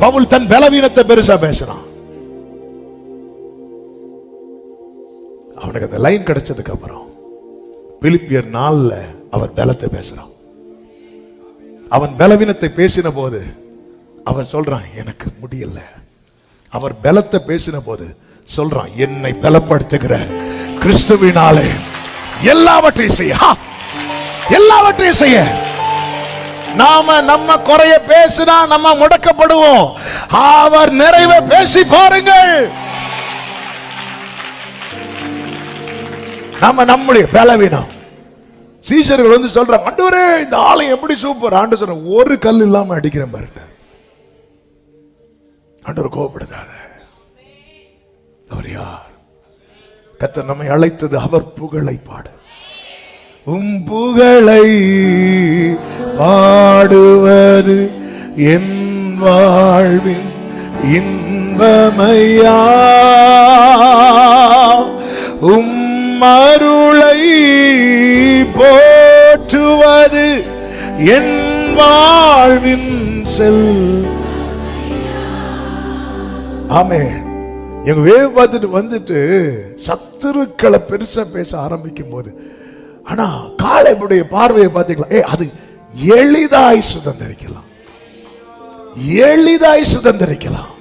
பவுல் தன் பலவீனத்தை பெருசா பேசுறான். அவனுக்கு அந்த லைன் கிடைச்சதுக்கு அப்புறம் பிலிப்பியர் நாள்ல அவர் பலத்தை பேசுறான். அவன் பலவீனத்தை பேசின போது அவன் சொல்றான் எனக்கு முடியல. அவர் பலத்தை பேசின போது சொல்றான் என்னை பலப்படுத்துகிற கிறிஸ்துவினாலே எல்லாவற்றையும் செய்ய. எல்லாவற்றையும் செய்ய. நாம நம்ம குறைய பேசினா நம்ம முடக்கப்படுவோம். அவர் நிறைவை பேசி பாருங்கள். நம்ம நம்முடைய பலவீனம். சீசர்கள் வந்து சொல்றாங்க ஆண்டவரே இந்த ஆலயம் எப்படி சூப்பர் ஆண்டு சொல்ற ஒரு கல் இல்லாம அடிக்கிறேன் பாருங்க. ஆண்டவர் கோபப்படுத்தாத அவர் யார்? கத்த நம்மை அழைத்தது அவர் புகழை பாட. உம் புகழை பாடுவது என் வாழ்வின் இன்பமையா? உம்மருளை போற்றுவது என் வாழ்வின் செல் ஆமே எங்க வேவ் பார்த்துட்டு வந்துட்டு சத்துருக்களை பெருசா பேச ஆரம்பிக்கும் போது ஆனா காளைபுடைய பார்வையை பார்த்துக்கலாம். ஏ அது எளிதாய் சுதந்திரிக்கலாம். எளிதாய் சுதந்திரிக்கலாம்.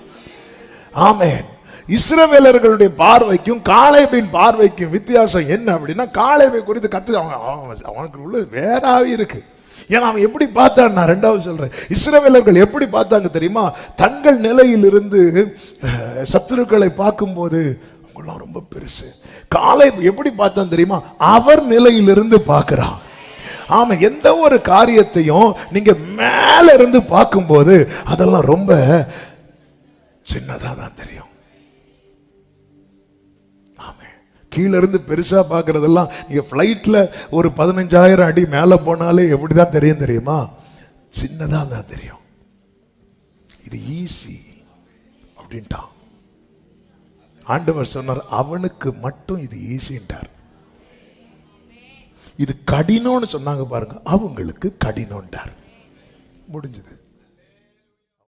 ஆமேன். இஸ்ரவேலர்களுடைய பார்வைக்கும் காலேபின் பார்வைக்கும் வித்தியாசம் என்ன அப்படின்னா காலேபை குறித்து கத்து அவன் அவன் அவனுக்கு உள்ள வேறாவே இருக்கு. ஏன்னா அவன் எப்படி பார்த்தான்? நான் ரெண்டாவது சொல்றேன். இஸ்ரவேலர்கள் எப்படி பார்த்தாங்க தெரியுமா? தங்கள் நிலையிலிருந்து அஹ், சத்துருக்களை பார்க்கும்போது அவங்களாம் ரொம்ப பெருசு. காலை எப்படி பார்த்தான் தெரியுமா? அவர் நிலையிலிருந்து பார்க்கிறான். ஆமாம் எந்த ஒரு காரியத்தையும் நீங்கள் மேலே இருந்து பார்க்கும்போது அதெல்லாம் ரொம்ப சின்னதாக தான் தெரியும் கீழேருந்து பெருசாக இருந்து நீங்கள் ஃப்ளைட்டில் ஒரு பதினஞ்சாயிரம் அடி மேலே போனாலே எப்படி தான் தெரியும் தெரியுமா? சின்னதாக தான் தெரியும். இது ஈஸி அப்படின்ட்டான். ஆண்டவர் சொன்னார் அவனுக்கு மட்டும் இது ஈஸின்ட்டார் இது கடினம்னு சொன்னாங்க பாருங்க. அவங்களுக்கு கடினம்ட்டார். முடிஞ்சது.